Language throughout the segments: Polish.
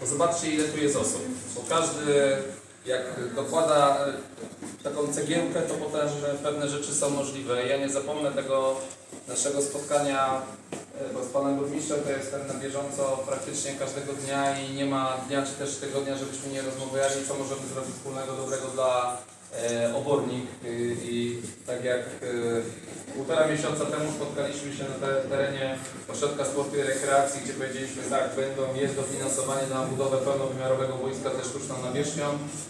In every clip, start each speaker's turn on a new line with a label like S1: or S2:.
S1: Bo zobaczcie ile tu jest osób. Bo każdy jak dokłada e, taką cegiełkę, to potem pewne rzeczy są możliwe. Ja nie zapomnę tego naszego spotkania, e, bo z panem burmistrzem to jestem na bieżąco praktycznie każdego dnia i nie ma dnia czy też tygodnia, żebyśmy nie rozmawiali, co możemy zrobić wspólnego dobrego dla obornik I, i tak jak e, półtora miesiąca temu spotkaliśmy się na te, terenie Ośrodka Sportu i Rekreacji, gdzie powiedzieliśmy tak, będą, jest dofinansowanie na budowę pełnowymiarowego boiska ze sztuczną nawierzchnią,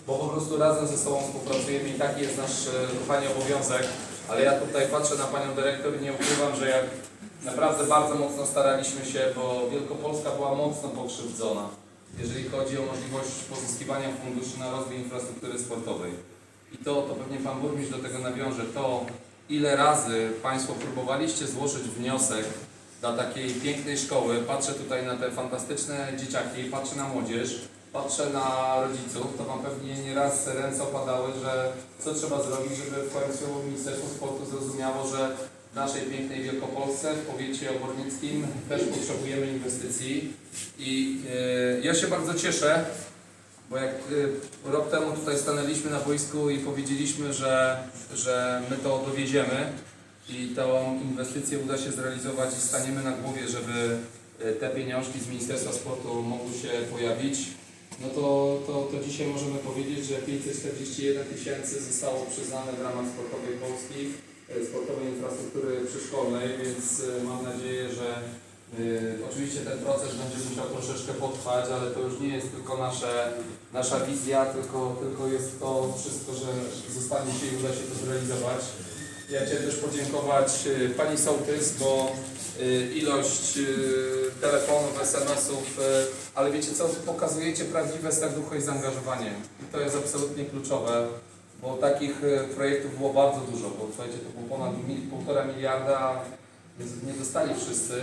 S1: bo po prostu razem ze sobą współpracujemy i taki jest nasz, e, kochani, obowiązek. Ale ja tutaj patrzę na Panią Dyrektor i nie ukrywam, że jak naprawdę bardzo mocno staraliśmy się, bo Wielkopolska była mocno pokrzywdzona, jeżeli chodzi o możliwość pozyskiwania funduszy na rozwój infrastruktury sportowej. I to, to pewnie Pan Burmistrz do tego nawiąże, to ile razy Państwo próbowaliście złożyć wniosek dla takiej pięknej szkoły, patrzę tutaj na te fantastyczne dzieciaki, patrzę na młodzież, patrzę na rodziców, to Wam pewnie nieraz ręce opadały, że co trzeba zrobić, żeby w końcu Ministerstwo Sportu zrozumiało, że w naszej pięknej Wielkopolsce, w powiecie obornickim też potrzebujemy inwestycji. I e, ja się bardzo cieszę, bo jak y, rok temu tutaj stanęliśmy na boisku i powiedzieliśmy, że, że my to dowieziemy i tą inwestycję uda się zrealizować i staniemy na głowie, żeby y, te pieniążki z Ministerstwa Sportu mogły się pojawić, no to, to, to dzisiaj możemy powiedzieć, że 541 tysięcy zostało przyznane w ramach Sportowej Polski, y, sportowej infrastruktury przyszkolnej, więc mam nadzieję, że oczywiście ten proces będzie musiał troszeczkę potrwać, ale to już nie jest tylko nasze, nasza wizja, tylko, tylko jest to wszystko, że zostanie się i uda się to zrealizować. Ja Chciałem też podziękować y, Pani Sołtys, bo y, ilość y, telefonów, SMS-ów, y, ale wiecie co, pokazujecie prawdziwe serducho i zaangażowanie. I to jest absolutnie kluczowe, bo takich y, projektów było bardzo dużo, bo słuchajcie, to było ponad mil, półtora miliarda, więc nie dostali wszyscy.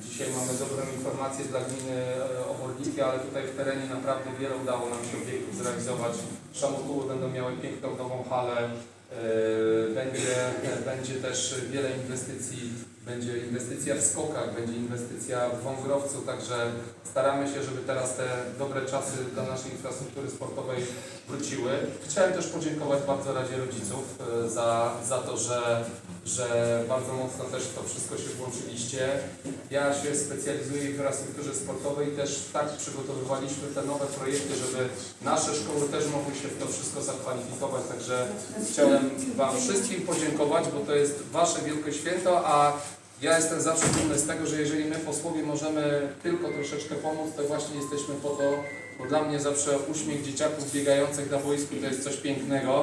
S1: Dzisiaj mamy dobrą informację dla gminy e, Oborniki, ale tutaj w terenie naprawdę wiele udało nam się obiektów zrealizować. Szamotuły będą miały piękną nową halę, e, będzie, będzie też wiele inwestycji, będzie inwestycja w skokach, będzie inwestycja w Wągrowcu, także staramy się, żeby teraz te dobre czasy dla naszej infrastruktury sportowej wróciły. Chciałem też podziękować bardzo Radzie Rodziców e, za, za to, że, że bardzo mocno też to wszystko się włączyliście. Ja się specjalizuję w infrastrukturze sportowej i też tak przygotowywaliśmy te nowe projekty, żeby nasze szkoły też mogły się w to wszystko zakwalifikować. Także chciałem Wam wszystkim podziękować, bo to jest Wasze wielkie święto, a ja jestem zawsze dumny z tego, że jeżeli my posłowie możemy tylko troszeczkę pomóc, to właśnie jesteśmy po to, bo dla mnie zawsze uśmiech dzieciaków biegających na boisku to jest coś pięknego.